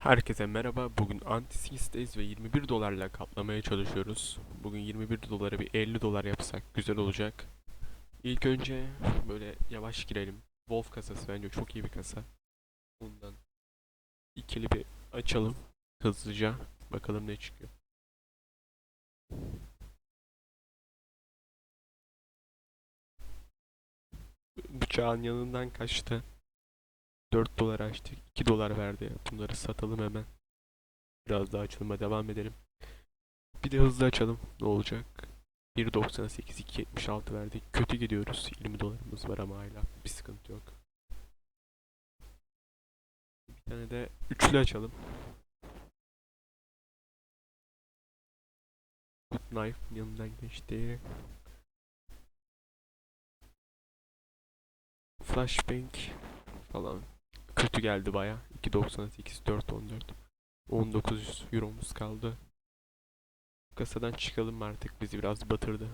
Herkese merhaba. Bugün Antisix'teyiz ve 21 dolarla kaplamaya çalışıyoruz. Bugün 21 dolara bir 50 dolar yapsak güzel olacak. İlk önce böyle yavaş girelim. Wolf kasası bence çok iyi bir kasa. Bundan ikili bir açalım hızlıca. Bakalım ne çıkıyor. Bıçağın yanından kaçtı. 4 dolar açtık. 2 dolar verdi. Bunları satalım hemen. Biraz daha açılıma devam edelim. Bir de hızlı açalım. Ne olacak? 1.98 2.76 verdik. Kötü gidiyoruz. 20 dolarımız var ama hala bir sıkıntı yok. Bir tane de üçlü açalım. Good Knife yanından geçti. Flashbang falan kötü geldi baya. 2.98 4.14 19 euromuz kaldı. Kasadan çıkalım artık bizi biraz batırdı.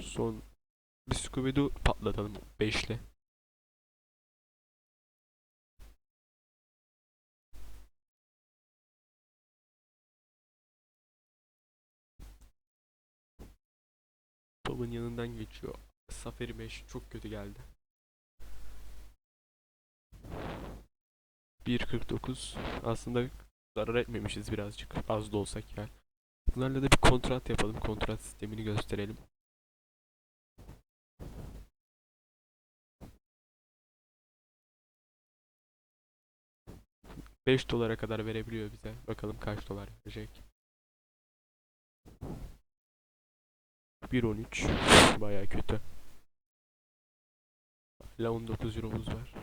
Son bir Scooby-Doo patlatalım 5'le. Babın yanından geçiyor. Safari 5 çok kötü geldi. 1.49 aslında zarar etmemişiz birazcık az da olsak ya. Bunlarla da bir kontrat yapalım. Kontrat sistemini gösterelim. Beş dolara kadar verebiliyor bize. Bakalım kaç dolar verecek. 1.13 Baya kötü. Hala 19 euromuz var.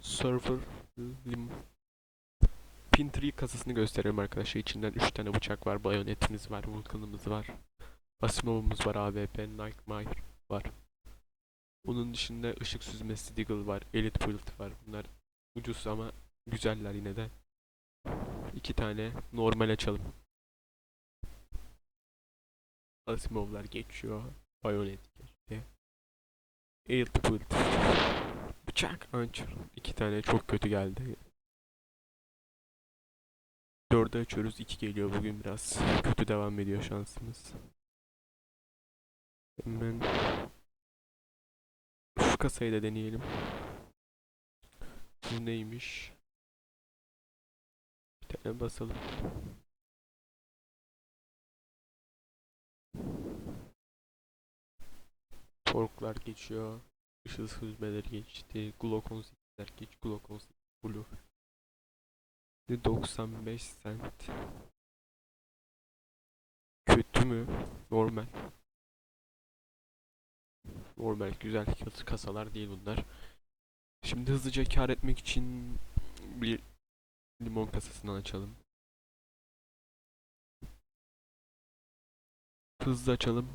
Surfer Lim Pin Tree kasasını gösterelim arkadaşlar. İçinden 3 tane bıçak var. Bayonetimiz var. Vulkanımız var. Asimov'umuz var. AWP, Nightmare var. Bunun dışında ışık süzmesi Deagle var. Elite Build var. Bunlar ucuz ama güzeller yine de. İki tane normal açalım. Asimov'lar geçiyor. Bayonet geçti. Elite Build. Bıçak Anchor. İki tane çok kötü geldi. Dördü açıyoruz. iki geliyor bugün biraz. Kötü devam ediyor şansımız. Hemen şu kasayı da deneyelim. Bu neymiş? Bir tane basalım. Torklar geçiyor. Işıl süzmeleri geçti. Glock 18'ler geç. Glock 18 Blue. Bir 95 cent. Kötü mü? Normal. Normal güzel kas- kasalar değil bunlar. Şimdi hızlıca kar etmek için bir limon kasasından açalım. Hızlı açalım.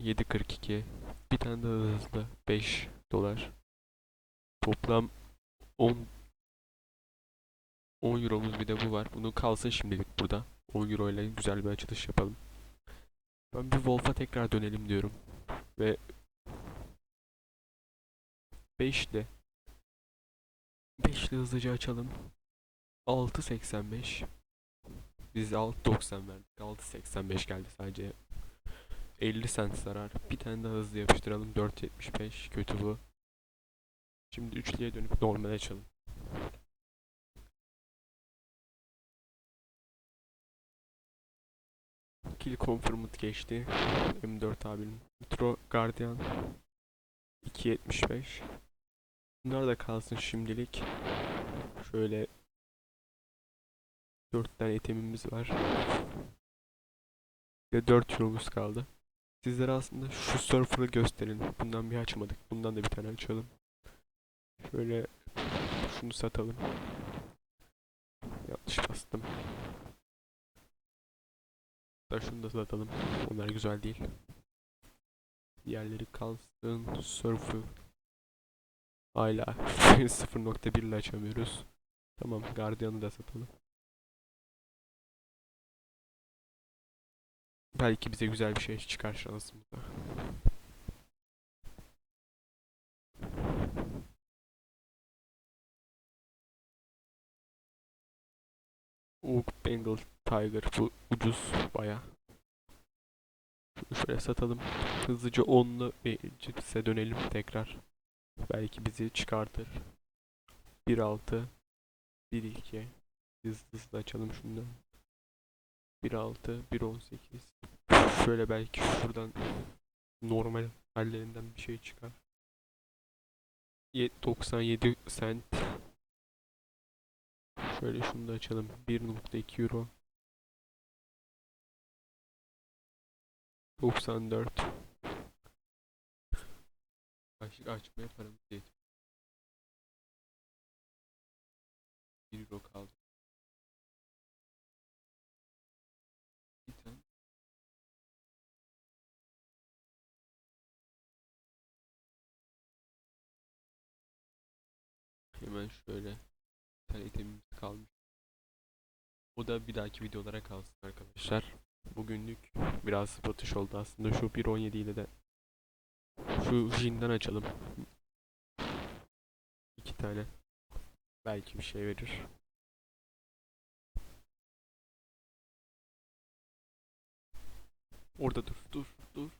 7.42. Bir tane daha hızlı. 5 dolar. Toplam 10 10 euromuz bir de bu var. Bunu kalsın şimdilik burada. 10 euro ile güzel bir açılış yapalım. Ben bir Wolf'a tekrar dönelim diyorum. Ve 5 ile 5 ile hızlıca açalım. 6.85 Biz 6.90 verdik. 6.85 geldi sadece. 50 cent zarar. Bir tane daha hızlı yapıştıralım. 4.75 kötü bu. Şimdi üçlüye dönüp normal açalım. Kill Confirmed geçti. M4 abinin. Metro Guardian 2.75 Bunlar da kalsın şimdilik. Şöyle 4 tane itemimiz var. Ve 4 euromuz kaldı. Sizlere aslında şu surfer'ı gösterin. Bundan bir açmadık. Bundan da bir tane açalım. Şöyle şunu satalım. Yanlış bastım. Da şunu da satalım. Onlar güzel değil. Diğerleri kalsın. Surfer. Hala 0.1 ile açamıyoruz. Tamam, Guardian'ı da satalım. Belki bize güzel bir şey çıkar şansımıza. Oak Bengal Tiger bu ucuz baya. Şöyle satalım. Hızlıca 10'lu ve cipse dönelim tekrar. Belki bizi çıkartır. 1.6 1.2 Hızlı hızlı açalım şundan. 1.6 1.18 Şöyle belki şuradan normal hallerinden bir şey çıkar. Ye- 97 cent Şöyle şunu da açalım. 1.2 euro 94 Başlık açmaya paramız yetmiyor. 1 euro kaldı. Hemen şöyle bir tane itemimiz kalmış. O da bir dahaki videolara kalsın arkadaşlar. Bugünlük biraz batış oldu aslında. Şu 1.17 ile de şu Jin'den açalım. İki tane. Belki bir şey verir. Orada dur, dur, dur.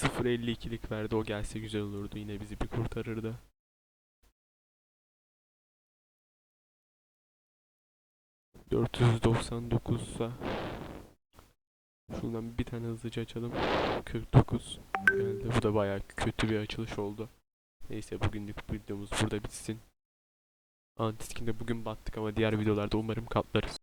0.52'lik verdi. O gelse güzel olurdu. Yine bizi bir kurtarırdı. ...499'sa... Şundan bir tane hızlıca açalım. 49 geldi. Bu da bayağı kötü bir açılış oldu. Neyse bugünlük videomuz burada bitsin. Antiskinde bugün battık ama diğer videolarda umarım katlarız.